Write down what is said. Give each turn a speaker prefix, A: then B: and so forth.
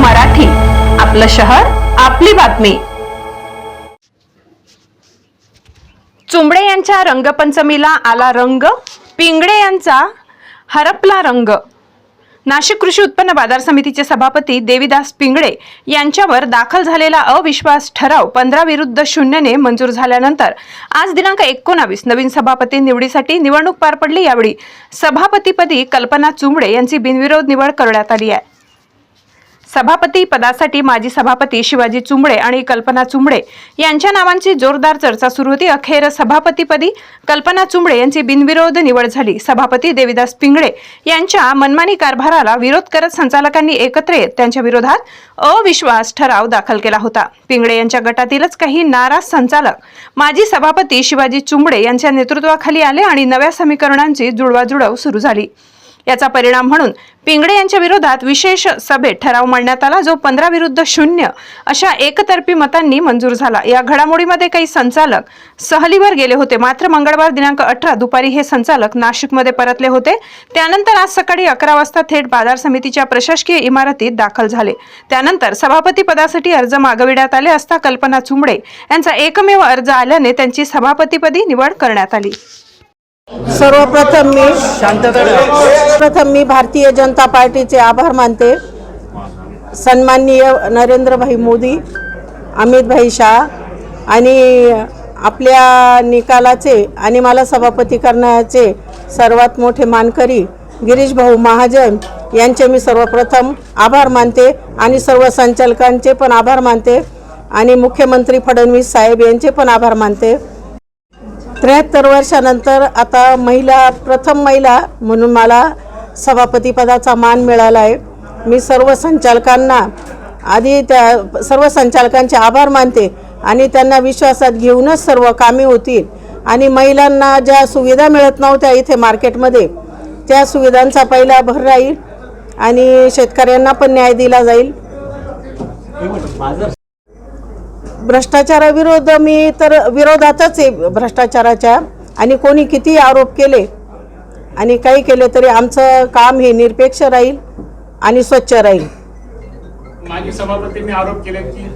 A: मराठी. आपलं शहर आपली बातमी. चुंबडे यांच्या रंगपंचमीला आला रंग पिंगडे यांचा हरपला रंग. नाशिक कृषी उत्पन्न बाजार समितीचे सभापती देवीदास पिंगळे यांच्यावर दाखल झालेला अविश्वास ठराव पंधरा विरुद्ध शून्यने मंजूर झाल्यानंतर आज दिनांक एकोणावीस नवीन सभापती निवडीसाठी निवडणूक पार पडली. यावेळी सभापतीपदी कल्पना चुंबडे यांची बिनविरोध निवड करण्यात आली आहे. सभापती पदासाठी माजी सभापती शिवाजी चुंबडे आणि कल्पना चुंबडे यांच्या नावांची जोरदार चर्चा सुरू होती. अखेर सभापतीपदी कल्पना चुंबडे यांची बिनविरोध निवड झाली. सभापती देविदास पिंगळे यांच्या मनमानी कारभाराला विरोध करत संचालकांनी एकत्र येत त्यांच्या विरोधात अविश्वास ठराव दाखल केला होता. पिंगळे यांच्या गटातीलच काही नाराज संचालक माजी सभापती शिवाजी चुंबडे यांच्या नेतृत्वाखाली आले आणि नव्या समीकरणांची जुळवाजुळव सुरू झाली. याचा परिणाम म्हणून पिंगडे यांच्या विरोधात विशेष सभेत ठराव मांडण्यात आला जो पंधरा विरुद्ध शून्य अशा एकतर्फी मतांनी मंजूर झाला. या घडामोडीमध्ये काही संचालक सहलीवर गेले होते. मात्र मंगळवार दिनांक अठरा दुपारी हे संचालक नाशिकमध्ये परतले होते. त्यानंतर आज सकाळी अकरा वाजता थेट बाजार समितीच्या प्रशासकीय इमारतीत दाखल झाले. त्यानंतर सभापती पदासाठी अर्ज मागविण्यात आले असता कल्पना चुंबडे यांचा एकमेव अर्ज आल्याने त्यांची सभापतीपदी निवड करण्यात आली.
B: सर्वप्रथम मी प्रथम मी भारतीय जनता पार्टीचे आभार मानते. सन्माननीय नरेंद्रभाई मोदी अमितभाई शाह आणि आपल्या निकालाचे आणि मला सभापती करण्याचे सर्वात मोठे मानकरी गिरीश भाऊ महाजन यांचे मी सर्वप्रथम आभार मानते आणि सर्व संचालकांचे पण आभार मानते आणि मुख्यमंत्री फडणवीस साहेब यांचे पण आभार मानते. त्र्याहत्तर वर्षानंतर आता महिला प्रथम महिला म्हणून मला सभापतीपदाचा मान मिळाला आहे. मी सर्व संचालकांना आधी त्या सर्व संचालकांचे आभार मानते आणि त्यांना विश्वासात घेऊनच सर्व कामे होतील. आणि महिलांना ज्या सुविधा मिळत नव्हत्या इथे मार्केटमध्ये त्या सुविधांचा पहिला भर राहील आणि शेतकऱ्यांना पण न्याय दिला जाईल. भ्रष्टाचाराविरोध मी तर विरोधातच आहे भ्रष्टाचाराच्या. आणि कोणी किती आरोप केले आणि काही केले तरी आमचं काम हे निरपेक्ष राहील आणि स्वच्छ राहील.
C: माजी सभापतींनी आरोप केले की